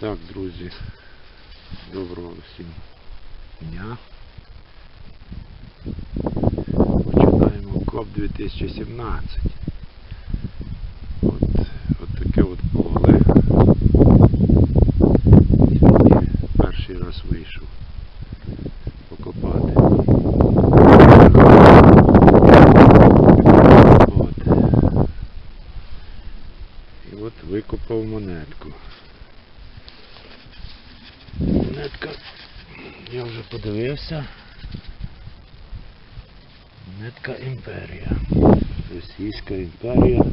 Так, друзі, доброго всім дня. Починаємо КОП 2017. От, от таке от поле. Сьогодні перший раз вийшов покопати. І от викопав монетку. Монетка, я вже подивився. Монетка імперія. Російська імперія.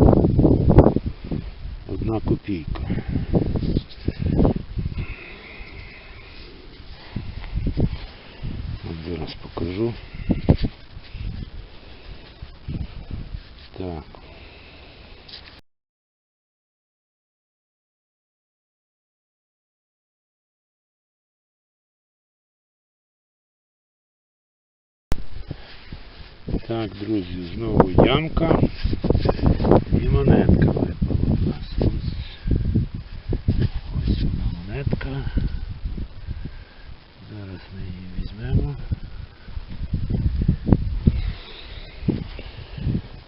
Одна копійка. От зараз покажу. Так. Так, друзі, знову ямка і монетка випала у нас. Ось, ось вона монетка. Зараз ми її візьмемо.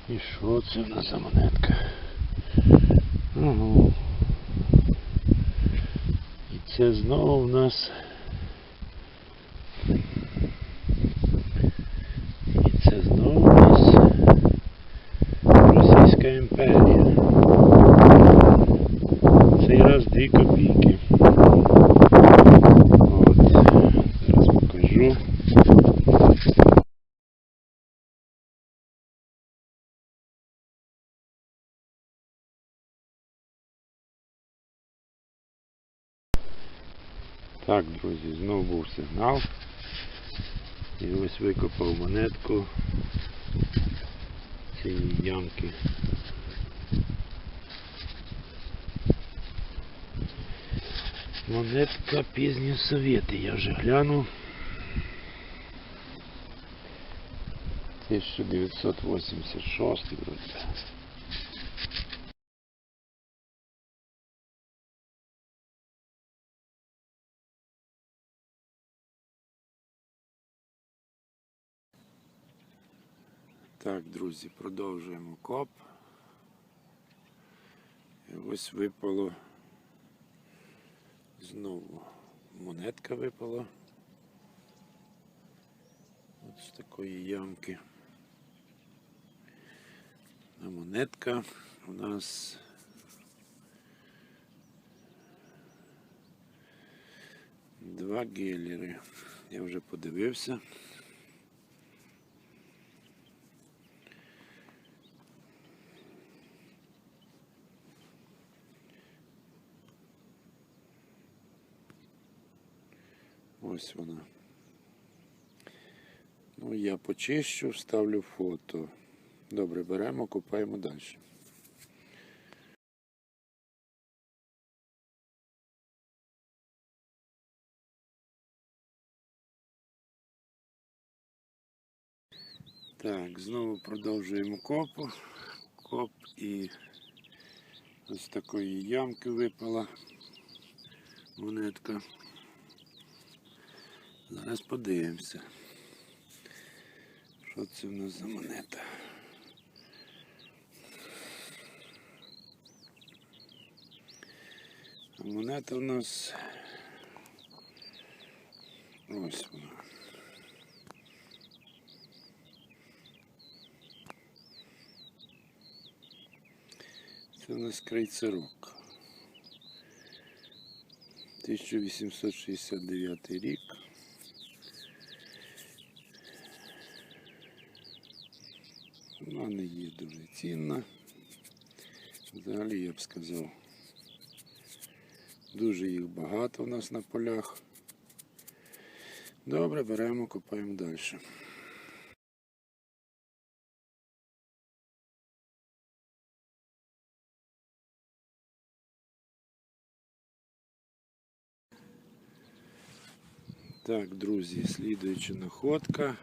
І що це в нас за монетка? Ага. І це знову в нас І це знову у нас Російська імперія. Цей раз 2 копійки. От. Зараз покажу. Так, друзі, знову був сигнал. І ось викопав монетку цієї ямки. Монетка пізні совєти, я вже глянув. 1986 вроде. Так, друзі, продовжуємо коп. І ось випало знову монетка випала. От з такої ямки. А монетка у нас два гелери. Я вже подивився. Ось вона. Ну, я почищу, вставлю фото. Добре, беремо, купаємо далі. Так, знову продовжуємо копу. Коп і ось такої ямки випала монетка. Зараз подивимося. Що це в нас за монета? А монета у нас ось вона. Це у нас крейцерок. 1869 рік. Вона не є дуже цінна. Взагалі я б сказав, дуже їх багато у нас на полях. Добре, беремо, копаємо далі. Так, друзі, слідуюча находка.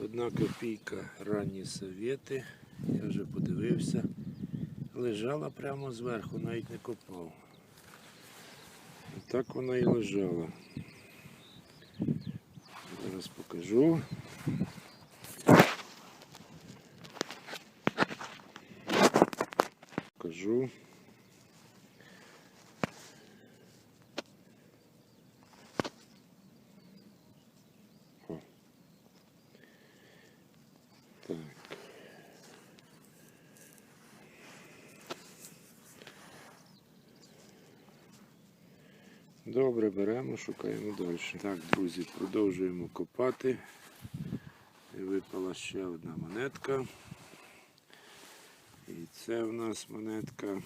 Одна копійка ранні совєти. Я вже подивився. Лежала прямо зверху, навіть не копав. так вона і лежала. Зараз покажу. Покажу. Добре, беремо, шукаємо далі. Так, друзі, продовжуємо копати. І випала ще одна монетка. І це в нас монетка.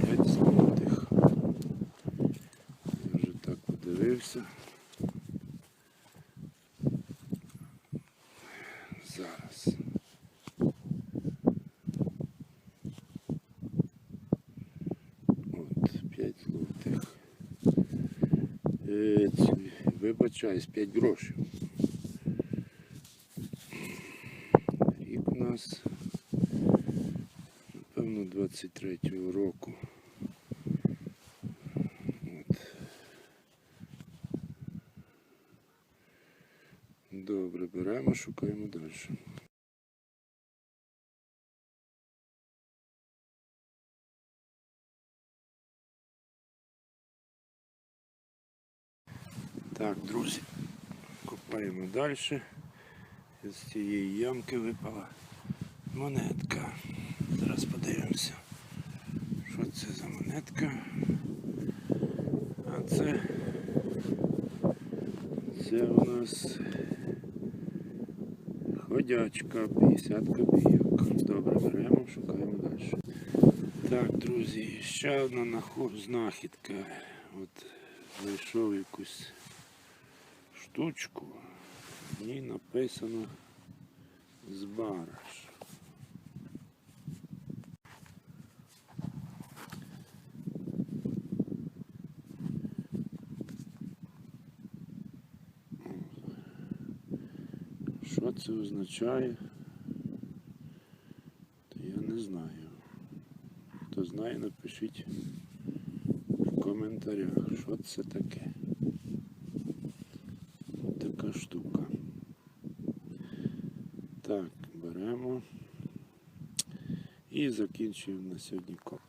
П'ять злотих. Я вже так подивився. Зараз. От, 5 злотих. Е, ці, Вибачаюсь, 5 грошей. Рік у нас, напевно, 23-го року. От. Добре, беремо, шукаємо далі. Так, друзі, копаємо далі. З цієї ямки випала монетка. Зараз подивимося, що це за монетка. А це, це у нас ходячка 50 копійок. Добре, беремо, шукаємо далі. Так, друзі, ще одна знахідка. От знайшов якусь штучку. В ній написано збараш. Що це означає? То я не знаю. Хто знає, напишіть в коментарях, що це таке. Така штука. Так, беремо і закінчуємо на сьогодні коп.